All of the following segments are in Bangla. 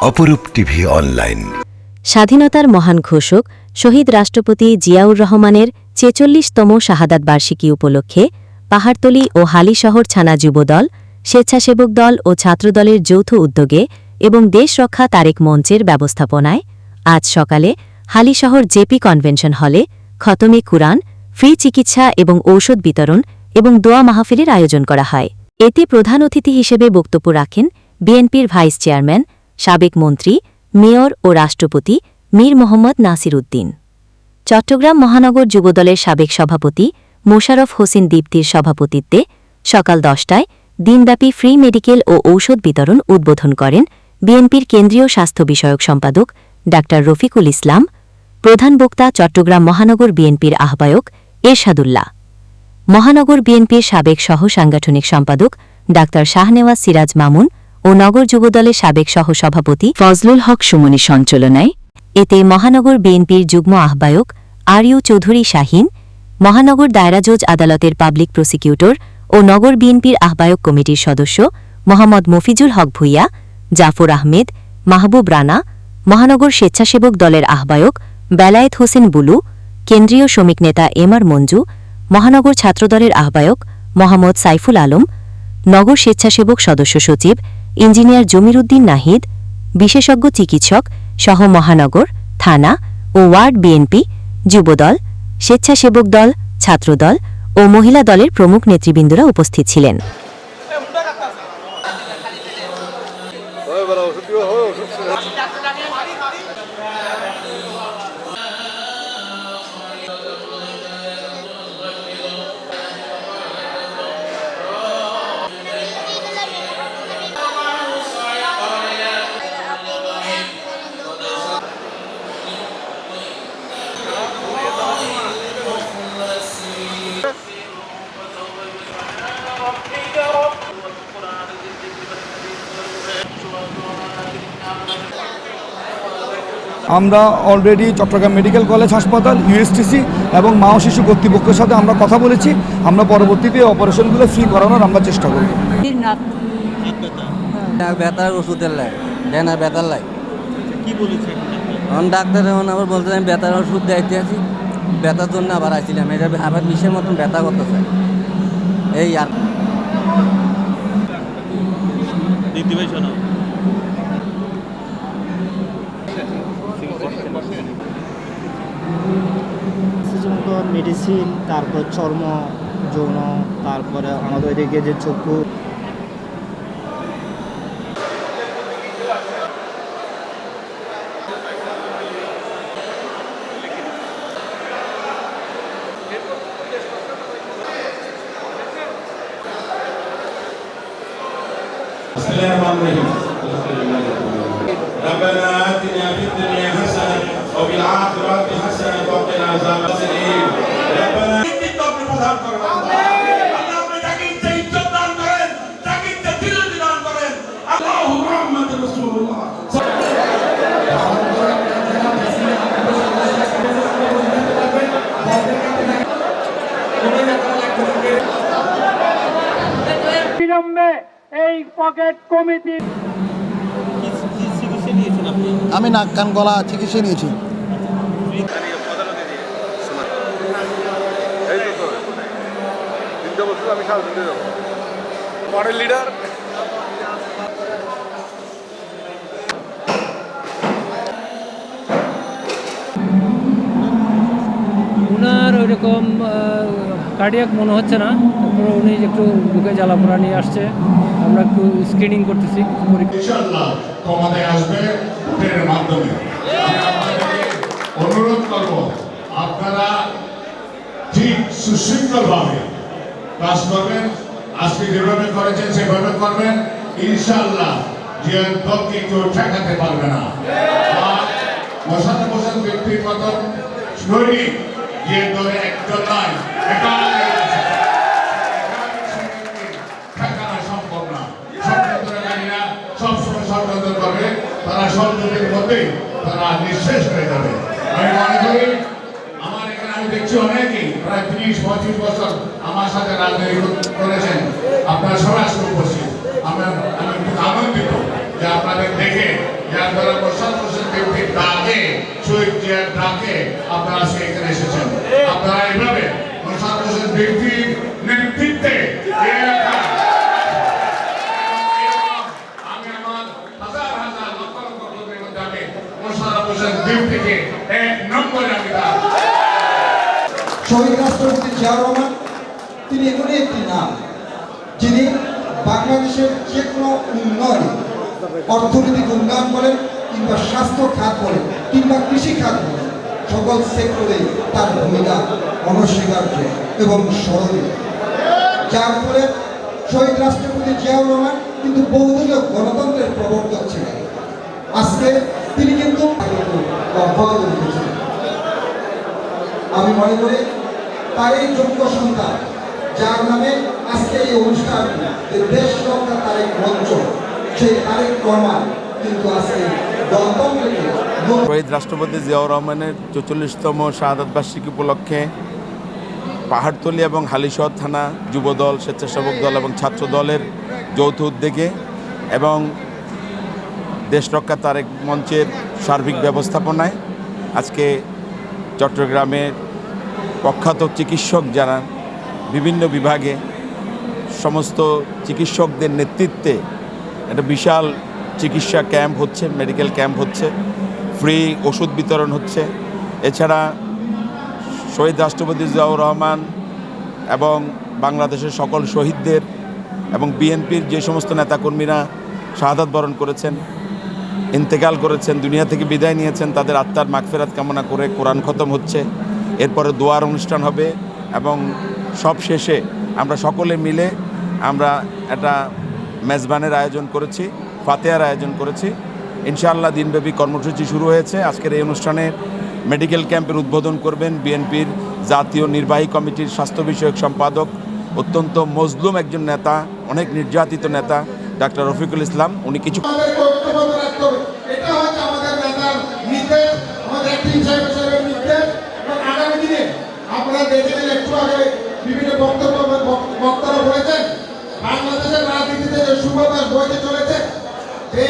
অপরূপ টিভি অনলাইন। স্বাধীনতার মহান ঘোষক শহীদ রাষ্ট্রপতি জিয়াউর রহমানের ছেচল্লিশতম শাহাদাত বার্ষিকী উপলক্ষে পাহাড়তলি ও হালিশহর ছানা যুবদল স্বেচ্ছাসেবক দল ও ছাত্রদলের যৌথ উদ্যোগে এবং দেশ রক্ষা তারেক মঞ্চের ব্যবস্থাপনায় আজ সকালে হালিশহর জেপি কনভেনশন হলে খতমে কুরআন, ফ্রি চিকিৎসা এবং ঔষধ বিতরণ এবং দোয়া মাহফিলের আয়োজন করা হয়। এতে প্রধান অতিথি হিসেবে বক্তব্য রাখেন বিএনপির ভাইস চেয়ারম্যান সাবেক মন্ত্রী, মেয়র ও রাষ্ট্রপতি মীর মোহাম্মদ নাসির উদ্দিন। চট্টগ্রাম মহানগর যুবদলের সাবেক সভাপতি মোশারফ হোসেন দীপ্তির সভাপতিত্বে সকাল দশটায় দিনব্যাপী ফ্রি মেডিকেল ও ঔষধ বিতরণ উদ্বোধন করেন বিএনপির কেন্দ্রীয় স্বাস্থ্য বিষয়ক সম্পাদক ডা রফিকুল ইসলাম, প্রধান বক্তা চট্টগ্রাম মহানগর বিএনপির আহ্বায়ক এরশাদুল্লাহ। মহানগর বিএনপির সাবেক সহ সাংগঠনিক সম্পাদক ডা শাহনেওয়াজ সিরাজ মামুন ও নগর যুবদলের সাবেক সহ সভাপতি ফজলুল হক সুমনি সঞ্চালনায়। এতে মহানগর বিএনপির যুগ্ম আহ্বায়ক আর ইউ চৌধুরী শাহিন, মহানগর দায়রা জজ আদালতের পাবলিক প্রসিকিউটর ও নগর বিএনপির আহ্বায়ক কমিটির সদস্য মোহাম্মদ মফিজুল হক ভুইয়া, জাফর আহমেদ, মাহবুব রানা, মহানগর স্বেচ্ছাসেবক দলের আহ্বায়ক বেলায়েত হোসেন বুলু, কেন্দ্রীয় শ্রমিক নেতা এম আর মঞ্জু, মহানগর ছাত্রদলের আহ্বায়ক মোহাম্মদ সাইফুল আলম নগর স্বেচ্ছাসেবক সদস্য সচিব, ইঞ্জিনিয়ার জমির উদ্দিন নাহিদ, বিশেষজ্ঞ চিকিৎসক, সহ মহানগর, থানা ও ওয়ার্ড বিএনপি, যুবদল, স্বেচ্ছাসেবক দল, ছাত্রদল ও মহিলা দলের প্রমুখ নেতৃবৃন্দরা উপস্থিত ছিলেন। আমরা অলরেডি চট্টগ্রাম মেডিকেল কলেজ হাসপাতাল ইউএসটিসি এবং মা ও শিশু কর্তৃপক্ষের সাথে আমরা কথা বলেছি। আমরা পরবর্তীতে অপারেশনগুলো ফ্রি করানোর আমরা চেষ্টা করব। না ব্যথার ওষুধের লাই দেয় না ব্যথার লাই। কি বলেছে এখন ডাক্তার? এখন আবার বলতে আমি ব্যথার ওষুধ দেখতে আছি ব্যথার জন্য আবার আসছিলাম এটা আবার বিষের মতন ব্যথা করতেছে। এই আর দিদি ভাই শোনো মেডিসিন তারপর চর্ম যৌন তারপরে আমাদের এদিকে যে চক্ষু بسم الله الرحمن الرحيم ربنا آتنا في الدنيا পকেট কমিটি। আমি নাক কান গলা চিকিৎসা নিয়েছি। ওনার ওইরকম কার্ডিয়াক মনে হচ্ছে না। তারপরে উনি একটু বুকে জ্বালা জ্বালাপোড়া নিয়ে আসছে। আমরা একটু স্ক্রিনিং করতেছি ক্ষমতায় আসবে ভোটের মাধ্যমে। অনুরোধ করব, আপনারা ঠিক সুশৃঙ্খলভাবে কাজ করবেন, আজকে যেভাবে করেছেন, সেভাবে করবেন। ইনশাআল্লাহ যে দলকে কেউ ঠেকাতে পারবে না। বসাতে বসাতে ব্যক্তির মতন সৈনিক, যে দলে একজন নয় ষড়যন্ত্র করবে তারা ষড়যন্ত্রের মধ্যেই তারা নিঃশেষ হয়ে যাবে। আমি মনে করি, আমার এখানে আমি দেখছি অনেকেই, প্রায় ত্রিশ, পঁচিশ বছর আমার সাথে রাজনীতি করেছেন। আপনারা সবাই উপস্থিত আমরা আমি খুব আনন্দিত যে আপনাদের দেখে যার দ্বারা মোশাদ হোসেন বিএনপির ডাকে, শহীদ জিয়ার ডাকে আপনারা আজকে এখানে এসেছেন। আপনারা এইভাবে মোশাদ হোসেন বিএনপির নেতৃত্বে এই এলাকায় আমি আমার হাজার হাজার লক্ষ লক্ষ কর্মীর মধ্যে আমি মোশাররফ হোসেন বিএনপিকে এক নম্বরে আমি তার শহীদ রাষ্ট্রপতি জিয়াউর রহমান তিনি এমনই একটি নাম, যিনি বাংলাদেশের যে কোনো উন্নয়নে অর্থনৈতিক উন্নয়ন বলেন কিংবা স্বাস্থ্য খাত বলেন কিংবা কৃষি খাত বলেন, সকল সেক্টরে তার ভূমিকা অনস্বীকার্য এবং স্মরণীয়। যার ফলে শহীদ রাষ্ট্রপতি জিয়াউর রহমান কিন্তু বহুদলীয় গণতন্ত্রের প্রবর্তক ছিলেন। আজকে তিনি কিন্তু অব্যাহত রেখেছিলেন। আমি মনে করি তার এই যোগ্য সন্তান, যার নামে আজকে এই অনুষ্ঠান দেশ রক্ষা তারেক মঞ্চ, সেই তারেক রহমান কিন্তু আজকে শহীদ রাষ্ট্রপতি জিয়াউর রহমানের চৌচল্লিশতম শাহাদাত বার্ষিকী উপলক্ষে পাহাড়তলী এবং হালিশহর থানা যুবদল, স্বেচ্ছাসেবক দল এবং ছাত্র দলের যৌথ উদ্যোগে এবং দেশ রক্ষা তারেক মঞ্চের সার্বিক ব্যবস্থাপনায় আজকে চট্টগ্রামের প্রখ্যাত চিকিৎসক যারা বিভিন্ন বিভাগে সমস্ত চিকিৎসকদের নেতৃত্বে একটা বিশাল চিকিৎসা ক্যাম্প হচ্ছে, মেডিকেল ক্যাম্প হচ্ছে, ফ্রি ওষুধ বিতরণ হচ্ছে। এছাড়া শহীদ রাষ্ট্রপতি জিয়াউর রহমান এবং বাংলাদেশের সকল শহীদদের এবং বিএনপির যে সমস্ত নেতাকর্মীরা শাহাদাত বরণ করেছেন, ইন্তেকাল করেছেন, দুনিয়া থেকে বিদায় নিয়েছেন, তাদের আত্মার মাগফেরাত কামনা করে কোরআন খতম হচ্ছে। এরপরে দোয়ার অনুষ্ঠান হবে এবং সব শেষে আমরা সকলে মিলে আমরা একটা মেজবানের আয়োজন করেছি, ফাতেহার আয়োজন করেছি। ইনশাআল্লাহ দিনব্যাপী কর্মসূচি শুরু হয়েছে। আজকের এই অনুষ্ঠানে মেডিকেল ক্যাম্পের উদ্বোধন করবেন বিএনপির জাতীয় নির্বাহী কমিটির স্বাস্থ্য বিষয়ক সম্পাদক, অত্যন্ত মজলুম একজন নেতা, অনেক নির্যাতিত নেতা, ডাক্তার রফিকুল ইসলাম। উনি কিছু আমাদের কর্তব্য রাখতে হবে এটা হচ্ছে আমাদের নেতার নির্দেশ আমাদের একটি সাহেব সাহেবের নির্দেশ এবং আগামী দিনে আপনারা দেখেছেন একটু আগে বিভিন্ন বক্তব্য বক- বক্তারা বলেছেন, বাংলাদেশের রাজনীতিতে যে সুবাতাস বইতে চলেছে, যে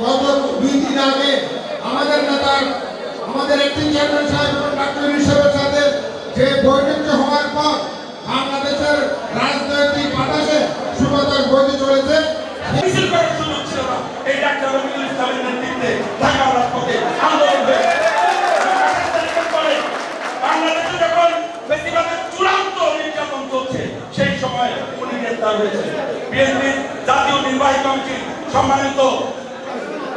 গত দুই দিন আগে আমাদের নেতার, আমাদের একটি চেয়ারম্যান সাহেব এবং ডাক্তার সাথে যে বৈঠকটি হওয়ার পর বাংলাদেশের রাজনৈতিক বাতাসে সুবাতাস বইতে চলেছে মিছিল করার সুযোগ ছিল না এই ডাক্তার রফিকুল ইসলামের নেতৃত্বে ঢাকা রাজপথে আন্দোলন হয়েছে পরে বাংলাদেশে যখন বেশিরভাগের চূড়ান্ত নির্যাতন চলছে সেই সময় উনি গ্রেপ্তার হয়েছে বিএনপির জাতীয় নির্বাহী কমিটির সম্মানিত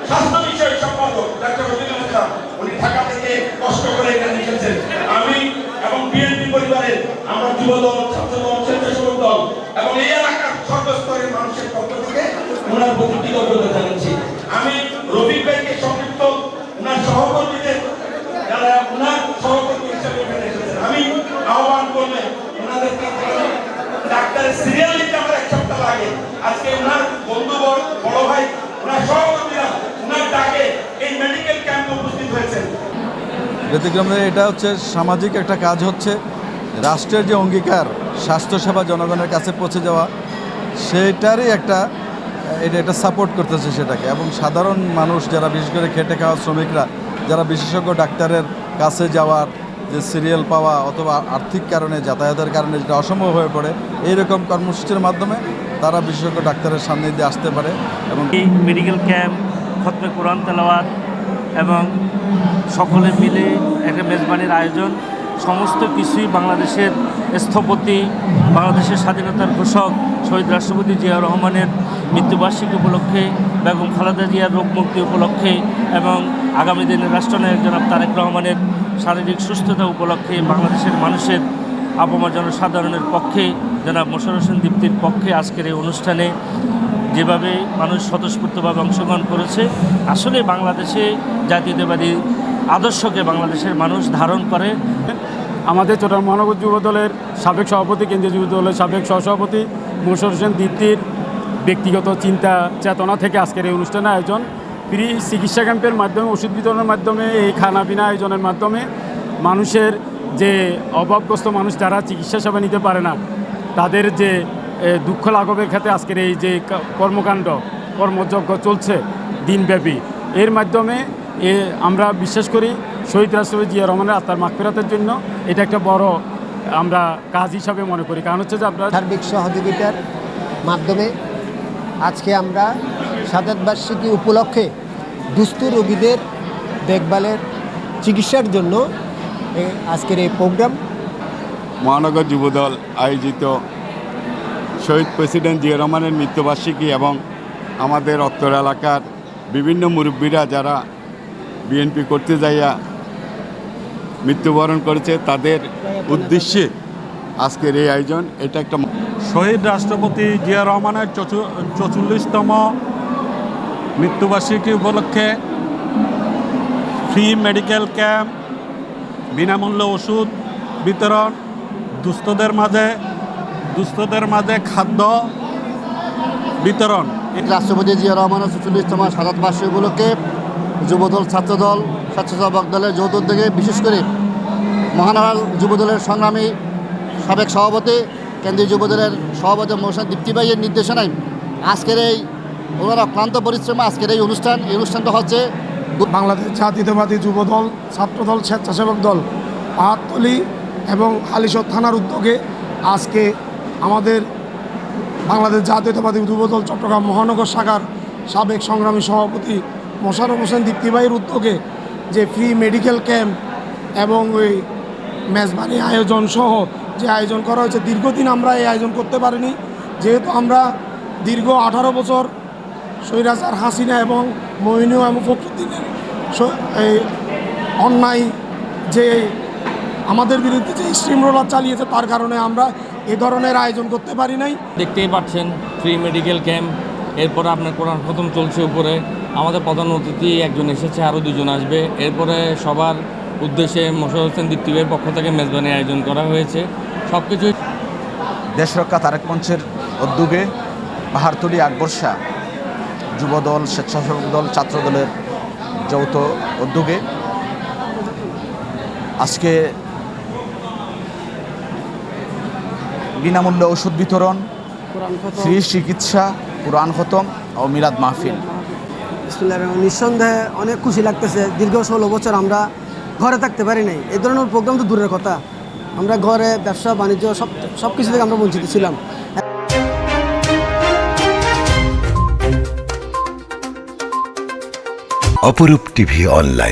স্বাস্থ্য বিষয়ক সম্পাদক ডাক্তার রফিকুল ইসলাম, উনি ঢাকা থেকে কষ্ট করে এখানে এসেছেন। আমি এবং বিএনপি পরিবারের আমরা যুবদল, ছাত্রদল, স্বেচ্ছাসেবক দল এবং এই এলাকার সর্বস্তরের মানুষের পক্ষ থেকে ওনার প্রতি কৃতজ্ঞতা জানাচ্ছি আমি রফিক ভাইকে সংযুক্ত ওনার সহকর্মীদের যারা ওনার সহকর্মী হিসেবে এখানে এসেছেন আমি আহ্বান করলে ওনাদেরকে ডাক্তারের সিরিয়াল নিতে আমার এক সপ্তাহ লাগে আজকে ওনার বন্ধু বড় ভাই, ওনার সহকর্মীরা ওনার ডাকে এই মেডিকেল ক্যাম্পে উপস্থিত হয়েছেন। ব্যতিক্রমে এটা হচ্ছে সামাজিক একটা কাজ হচ্ছে। রাষ্ট্রের যে অঙ্গীকার, স্বাস্থ্যসেবা জনগণের কাছে পৌঁছে যাওয়া, সেটারই একটা, এটা একটা সাপোর্ট করতেছে সেটাকে। এবং সাধারণ মানুষ যারা বিশেষ করে খেটে খাওয়া শ্রমিকরা, যারা বিশেষজ্ঞ ডাক্তারের কাছে যাওয়ার যে সিরিয়াল পাওয়া অথবা আর্থিক কারণে, যাতায়াতের কারণে যেটা অসম্ভব হয়ে পড়ে, এইরকম কর্মসূচির মাধ্যমে তারা বিশেষজ্ঞ ডাক্তারের সামনে দিয়ে আসতে পারে এবং এই মেডিকেল ক্যাম্প খতমে কোরআন তেলাওয়াত এবং সকলে মিলে একটা মেজবানির আয়োজন, সমস্ত কিছুই বাংলাদেশের স্থপতি, বাংলাদেশের স্বাধীনতার ঘোষক শহীদ রাষ্ট্রপতি জিয়া রহমানের মৃত্যুবার্ষিকী উপলক্ষে, বেগম খালেদা জিয়ার রোগ মুক্তি উপলক্ষে এবং আগামী দিনের রাষ্ট্রনায়ক জনাব তারেক রহমানের শারীরিক সুস্থতা উপলক্ষে বাংলাদেশের মানুষের আপামর জনসাধারণের পক্ষে, জনাব মোশার হোসেন দীপ্তির পক্ষে আজকের এই অনুষ্ঠানে যেভাবে মানুষ স্বতঃস্ফূর্তভাবে অংশগ্রহণ করেছে, আসলে বাংলাদেশে জাতীয়তাবাদী আদর্শকে বাংলাদেশের মানুষ ধারণ করে। আমাদের চট্টগ্রাম মহানগর যুব দলের সাবেক সভাপতি, কেন্দ্রীয় যুব দলের সাবেক সহসভাপতি মোশার হোসেন দীপ্তির ব্যক্তিগত চিন্তা চেতনা থেকে আজকের এই অনুষ্ঠানের আয়োজন। ফ্রি চিকিৎসা ক্যাম্পের মাধ্যমে, ওষুধ বিতরণের মাধ্যমে, এই খানা পিনা আয়োজনের মাধ্যমে মানুষের যে অভাবগ্রস্ত মানুষ যারা চিকিৎসা সেবা নিতে পারে না, তাদের যে দুঃখ লাঘবের ক্ষেত্রে আজকের এই যে কর্মকাণ্ড, কর্মযজ্ঞ চলছে দিনব্যাপী। এর মাধ্যমে, এ, আমরা বিশ্বাস করি শহীদ রাষ্ট্রপতি জিয়া রহমানের আত্মার মাগফিরাতের জন্য এটা একটা বড়, আমরা কাজ হিসাবে মনে করি। কারণ হচ্ছে যে আমরা সার্বিক সহযোগিতার মাধ্যমে আজকে আমরা সাদাত বার্ষিকী উপলক্ষে দুস্থ রোগীদের দেখভালের চিকিৎসার জন্য এ আজকের এই প্রোগ্রাম। মহানগর যুবদল আয়োজিত শহীদ প্রেসিডেন্ট জিয়া রহমানের মৃত্যুবার্ষিকী এবং আমাদের অত্তর এলাকার বিভিন্ন মুরব্বীরা যারা বিএনপি করতে যাইয়া মৃত্যুবরণ করেছে তাদের উদ্দেশ্যে আজকের এই আয়োজন। এটা একটা শহীদ রাষ্ট্রপতি জিয়া রহমানের চৌচল্লিশতম মৃত্যুবার্ষিকী উপলক্ষে ফ্রি মেডিকেল ক্যাম্প বিনামূল্যে ওষুধ বিতরণ, দুস্থদের মাঝে দুস্থদের মাঝে খাদ্য বিতরণ। রাষ্ট্রপতি জিয়া রহমানের চল্লিশতম সাদাত বার্ষিকী উপলক্ষে যুবদল, ছাত্রদল, স্বেচ্ছাসেবক দলের যৌথ উদ্যোগে বিশেষ করে মহানগর যুবদলের সংগ্রামী সাবেক সভাপতি, কেন্দ্রীয় যুবদলের সভাপতি মৌসুম দীপ্তি ভাইয়ের নির্দেশনায় আজকের এই ওনারা ক্লান্ত পরিশ্রমে আজকের এই অনুষ্ঠান, এই অনুষ্ঠানটা হচ্ছে বাংলাদেশ জাতীয়তাবাদী যুবদল, ছাত্রদল, স্বেচ্ছাসেবক দল পাহাড়তলি এবং হালিশহর থানার উদ্যোগে আজকে আমাদের বাংলাদেশ জাতীয়তাবাদী যুবদল চট্টগ্রাম মহানগর শাখার সাবেক সংগ্রামী সভাপতি মোশারফ হোসেন দীপ্তিবাইয়ের উদ্যোগে যে ফ্রি মেডিকেল ক্যাম্প এবং ওই মেজবানি আয়োজন সহ যে আয়োজন করা হয়েছে, দীর্ঘদিন আমরা এই আয়োজন করতে পারিনি। যেহেতু আমরা দীর্ঘ আঠারো বছর সৈরাজার হাসিনা এবং মহিনীয় এবং ফখরুদ্দিনের স- এই অন্যায় যে আমাদের বিরুদ্ধে যে স্ট্রিম রোলার চালিয়েছে তার কারণে আমরা এ ধরনের আয়োজন করতে পারি নাই। দেখতেই পাচ্ছেন ফ্রি মেডিকেল ক্যাম্প এরপরে আপনার কোরআন খতম চলছে উপরে। আমাদের প্রধান অতিথি একজন এসেছে আরও দুজন আসবে। এরপরে সবার উদ্দেশ্যে মোশারফ হোসেন দীপ্তিবের পক্ষ থেকে মেজবানি আয়োজন করা হয়েছে। সব কিছুই দেশরক্ষা তারেক মঞ্চের উদ্যোগে পাহাড়তলি আকবর শাহ যুবদল স্বেচ্ছাসেবক দল ছাত্রদলের যৌথ উদ্যোগে। আজকে বিনামূল্যে ওষুধ বিতরণ ফ্রি চিকিৎসা কোরআন খতম ও মিলাদ মাহফিল। নিঃসন্দেহে অনেক খুশি লাগতেছে দীর্ঘ ষোলো বছর আমরা ঘরে থাকতে পারি নাই। এই ধরনের প্রোগ্রাম তো দূরের কথা। আমরা ঘরে ব্যবসা বাণিজ্য সব সব কিছু থেকে আমরা বঞ্চিত ছিলাম। অপরূপ টিভি অনলাইন